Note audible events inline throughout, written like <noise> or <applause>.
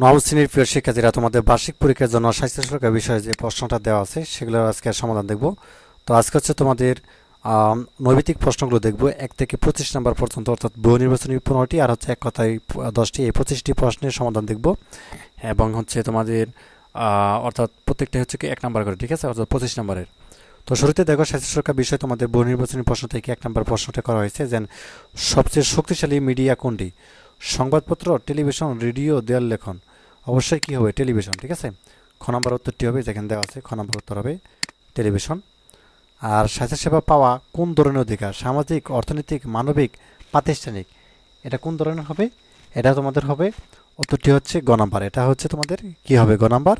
নবম শ্রেণির প্রিয় শিক্ষার্থীরা তোমাদের বার্ষিক পরীক্ষার জন্য স্বাস্থ্য সুরক্ষা বিষয়ে যে প্রশ্নটা দেওয়া আছে সেগুলোর আজকে সমাধান দেখব। তো আজকে হচ্ছে তোমাদের আম, নৈবিত্তিক প্রশ্নগুলো দেখব। এক থেকে পঁচিশ নাম্বার পর্যন্ত অর্থাৎ বহু নির্বাচনী পনেরোটি আর হচ্ছে এক কথায় দশটি এই পঁচিশটি প্রশ্নের সমাধান দেখব। এবং হচ্ছে তোমাদের অর্থাৎ প্রত্যেকটা হচ্ছে কি এক নাম্বার করে ঠিক আছে? অর্থাৎ পঁচিশ নাম্বারের। তো শুরুতে দেখো স্বাস্থ্য সুরক্ষা বিষয়ে তোমাদের বহু নির্বাচনী প্রশ্ন থেকে এক নাম্বার প্রশ্নটা করা হয়েছে যেন সবচেয়ে শক্তিশালী মিডিয়া কোনটি? সংবাদপত্র, টেলিভিশন, রেডিও, দেয়াল লেখন। অবশ্যই কি হবে? টেলিভিশন, ঠিক আছে? খ নম্বর উত্তরটি হবে, যেখানে দেওয়া আছে, খ নম্বর উত্তর হবে, টেলিভিশন। আর স্বাস্থ্যসেবা পাওয়া কোন ধরনের অধিকার? সামাজিক, অর্থনৈতিক, মানবিক, প্রাতিষ্ঠানিক? এটা কোন ধরনের হবে? এটা তোমাদের হবে। উত্তরটি হচ্ছে গ নাম্বার। এটা হচ্ছে তোমাদের কি হবে? গ নাম্বার।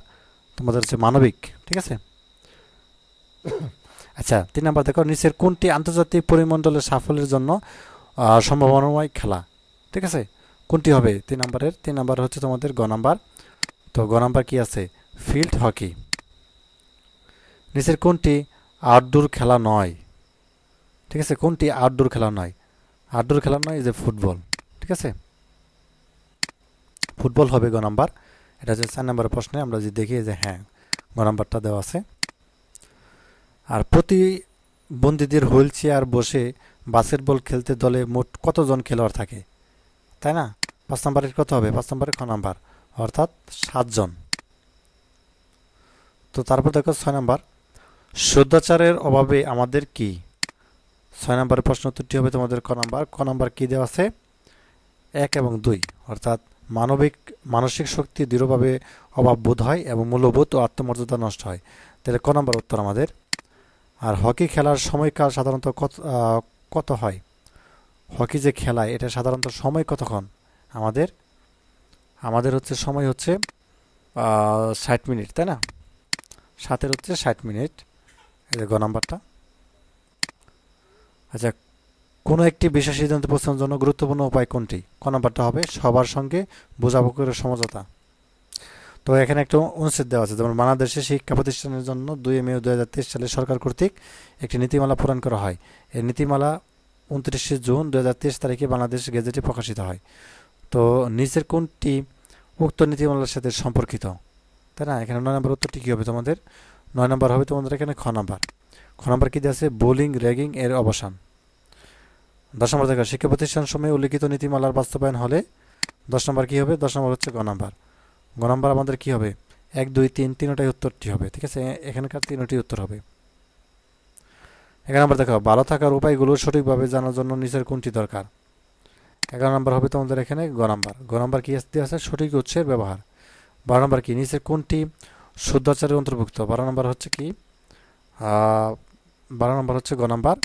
তোমাদের হচ্ছে মানবিক, ঠিক আছে? <coughs> আচ্ছা তিন নাম্বার দেখো, নিচের কোনটি আন্তর্জাতিক পরিমণ্ডলের সাফল্যের জন্য সম্ভাবনাময় খেলা? ঠিক আছে? কোনটি হবে? তিন নাম্বারের। তিন নাম্বার হচ্ছে তোমাদের গ নাম্বার। তো গ নাম্বার কি আছে? Field hockey. নিচের কোনটি? আউটডোর খেলা নয়। ঠিক আছে? কোনটি? আউটডোর খেলা নয়। আউটডোর খেলা নয়, যে ফুটবল। ঠিক আছে? ফুটবল হবে গ নাম্বার। এটা হচ্ছে চার নাম্বার প্রশ্নে আমরা যদি দেখি যে হ্যাঁ গ নাম্বারটা দেওয়া আছে। আর প্রতিবন্ধীদের হুইল চেয়ার বসে বাস্কেটবল খেলতে দলে মোট কতজন খেলোয়াড় থাকে? তাই না? পাঁচ নম্বরের কত হবে? পাঁচ নম্বরের খ নাম্বার? অর্থাৎ সাতজন। তো তারপর দেখো ছয় নাম্বার। শুদ্ধাচারের অভাবে আমাদের কি? ছয় নম্বরের প্রশ্ন উত্তরটি হবে তোমাদের ক নাম্বার। ক নাম্বার কী দেওয়া আছে? এক এবং দুই। অর্থাৎ মানবিক, মানসিক শক্তি দৃঢ়ভাবে অভাব বোধ হয় এবং মূল্যবোধ ও আত্মমর্যাদা নষ্ট হয়। তাহলে ক নম্বর উত্তর আমাদের? আর হকি খেলার সময়কাল সাধারণত কত কত হয়? হকি যে খেলায়, এটা সাধারণত সময় কতক্ষণ? আমাদের আমাদের হচ্ছে সময় হচ্ছে ষাট মিনিট, তাই না? সাতের হচ্ছে ষাট মিনিট, এই যে গ নাম্বারটা। আচ্ছা কোনো একটি বিশেষ সিদ্ধান্তে পৌঁছানোর জন্য গুরুত্বপূর্ণ উপায় কোনটি? ক নাম্বারটা হবে, সবার সঙ্গে বোঝাবো করে সমঝোতা। তো এখানে একটা অনুচ্ছেদ দেওয়া আছে, যেমন বাংলাদেশে শিক্ষা প্রতিষ্ঠানের জন্য দুই মে দু হাজার তেইশ সালে সরকার কর্তৃক একটি নীতিমালা প্রণয়ন করা হয়। এই নীতিমালা উনত্রিশে জুন দু হাজার তেইশ তারিখে বাংলাদেশ গেজেটে প্রকাশিত হয়। তো নিচের কোনটি উক্ত নীতিমালার সাথে সম্পর্কিত? তাই না? এখানে নয় নম্বর উত্তরটি কী হবে তোমাদের? নয় নম্বর হবে তোমাদের এখানে খ নাম্বার। খ নাম্বার কী আছে? বোলিং, র্যাগিং এর অবসান। দশ নম্বর দেখা, শিক্ষা প্রতিষ্ঠান সময়ে উল্লিখিত নীতিমালার বাস্তবায়ন হলে দশ নম্বর কী হবে? দশ নম্বর হচ্ছে গ নাম্বার। গ নাম্বার আমাদের কী হবে? এক, দুই, তিন, তিনটাই উত্তরটি হবে, ঠিক আছে? এখানকার তিনটি উত্তর হবে। এগারো নম্বর দেখো, ভালো থাকার উপায়গুলো সঠিকভাবে জানার জন্য নিচের কোনটি দরকার? এগারো নম্বর হবে তোমাদের এখানে গ নাম্বার। গ নাম্বার কি আসতে আছে সঠিক উৎসের ব্যবহার। বারো নম্বর কি? নিচের কোনটি? শুদ্ধাচারের অন্তর্ভুক্ত। বারো নম্বর হচ্ছে কি? বারো নম্বর হচ্ছে গ নাম্বার।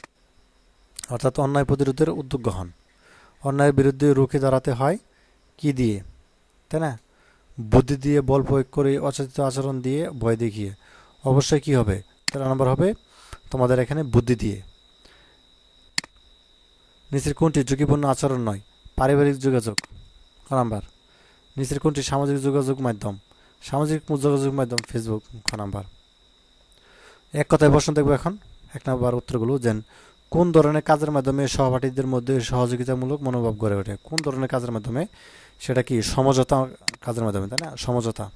অর্থাৎ অন্যায় প্রতিরোধের উদ্যোগ গ্রহণ। অন্যায়ের বিরুদ্ধে রুখে দাঁড়াতে হয় কি দিয়ে? তাই না? বুদ্ধি দিয়ে, বল প্রয়োগ করে, অচেতন আচরণ দিয়ে, ভয় দেখিয়ে। অবশ্যই কি হবে? তেরো নম্বর হবে তোমাদের এখানে বুদ্ধি দিয়ে। নিচের কোনটি? ঝুঁকিপূর্ণ আচরণ নয়। পারিবারিক যোগাযোগ। ক নাম্বার? নিচের কোনটি সামাজিক যোগাযোগ মাধ্যম? সামাজিক যোগাযোগ মাধ্যম ফেসবুক খ নাম্বার? এক কথায় প্রশ্ন দেখব এখন। এক নাম্বার উত্তরগুলো যেন কোন ধরনের কাজের মাধ্যমে সহপাঠীদের মধ্যে সহযোগিতামূলক মনোভাব গড়ে ওঠে? কোন ধরনের কাজের মাধ্যমে? সেটা কি সমঝোতা কাজের মাধ্যমে, তাই না? সমঝোতা।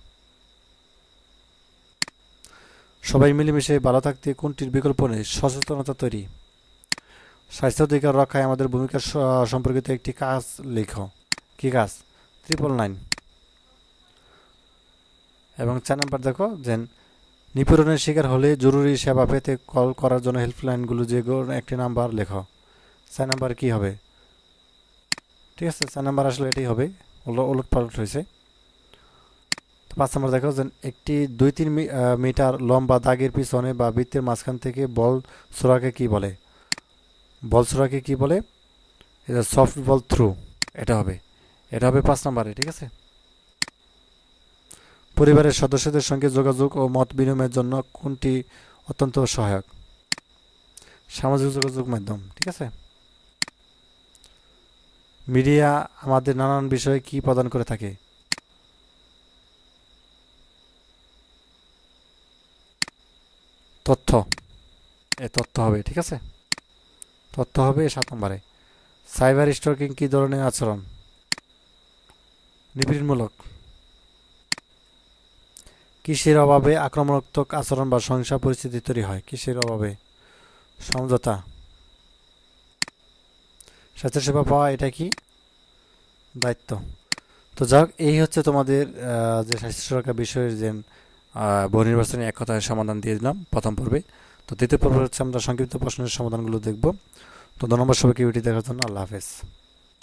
সবাই মিলেমিশে ভালো থাকতে কোনটির বিকল্প নেই? সচেতনতা তৈরি। স্বাস্থ্য অধিকার রক্ষায় আমাদের ভূমিকা সম্পর্কিত একটি কাজ লেখো। কি কাজ? ট্রিপল নাইন এবং চার নাম্বার দেখো যে নিপীড়নের শিকার হলে জরুরি সেবা পেতে কল করার জন্য হেল্পলাইনগুলো যে একটি নাম্বার লেখো। চার নাম্বার কি হবে? ঠিক আছে, চার নাম্বার আসলে এটাই হবে ওলট পালট হয়েছে। পাঁচ নম্বর দেখো যে একটি দুই তিন মিটার লম্বা দাগের পিছনে বা বৃত্তের মাঝখান থেকে বল ছোড়াকে কি বলে? বল ছোড়াকে কি বলে? এটা সফট বল থ্রু এটা হবে। এটা হবে পাঁচ নম্বরে, ঠিক আছে? পরিবারের সদস্যদের সঙ্গে যোগাযোগ ও মত বিনিময়ের জন্য কোনটি অত্যন্ত সহায়ক? সামাজিক যোগাযোগ মাধ্যম, ঠিক আছে? মিডিয়া আমাদের নানান বিষয়ে কি প্রদান করে থাকে? তথ্য। এ তথ্য হবে, ঠিক আছে? তথ্য হবে সাত নম্বরে। সাইবার স্টকিং কী ধরনের আচরণ? নিপীড়নমূলক। কৃষির অভাবে আক্রমণাত্মক আচরণ বা সহিংসা পরিস্থিতি তৈরি হয়? কৃষির অভাবে? সমঝোতা। স্বাস্থ্যসেবা পাওয়া, এটা কি? দায়িত্ব। তো যাক, এই হচ্ছে তোমাদের যে স্বাস্থ্য সুরক্ষা বিষয়ের যে বহু নির্বাচনী এক কথায় সমাধান দিয়ে দিলাম প্রথম পর্বে। তো দ্বিতীয় পর্ব হচ্ছে আমরা সংক্ষিপ্ত প্রশ্নের সমাধানগুলো দেখব। তো ধন্যবাদ সবাইকে ভিডিও দেখার জন্য আল্লাহ হাফেজ।